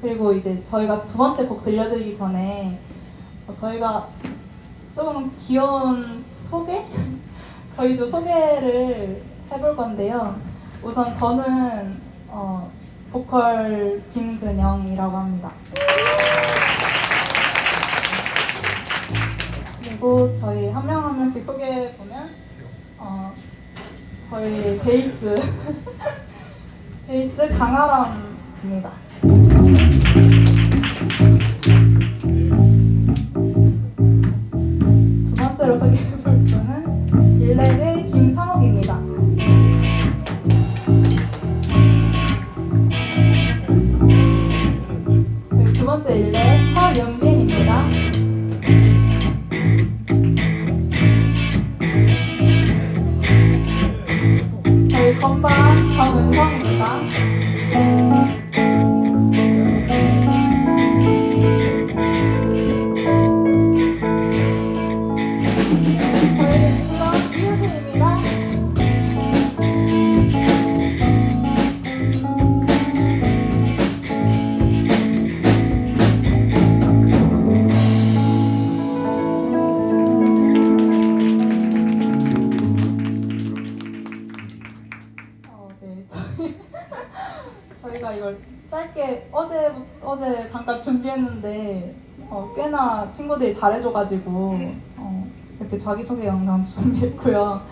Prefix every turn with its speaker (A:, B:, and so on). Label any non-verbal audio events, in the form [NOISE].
A: 그리고 이제 저희가 두 번째 곡 들려드리기 전에 어, 저희가 조금 귀여운 소개? [LAUGHS] 저희 도 소개를 해볼 건데요. 우선 저는 어, 보컬 김근영이라고 합니다. 그리고 저희 한 명 한 명씩 소개해 보면 어, 저희 베이스 [LAUGHS] 베이스 강아람입니다. 분은 일렉의 김상욱입니다. 두 번째 일렉 허윤빈입니다. 저희 건반 정은성입니다. [LAUGHS] 저희가 이걸 짧게 어제 어제 잠깐 준비했는데 어, 꽤나 친구들이 잘해줘가지고 어, 이렇게 자기소개 영상 [LAUGHS] 준비했고요.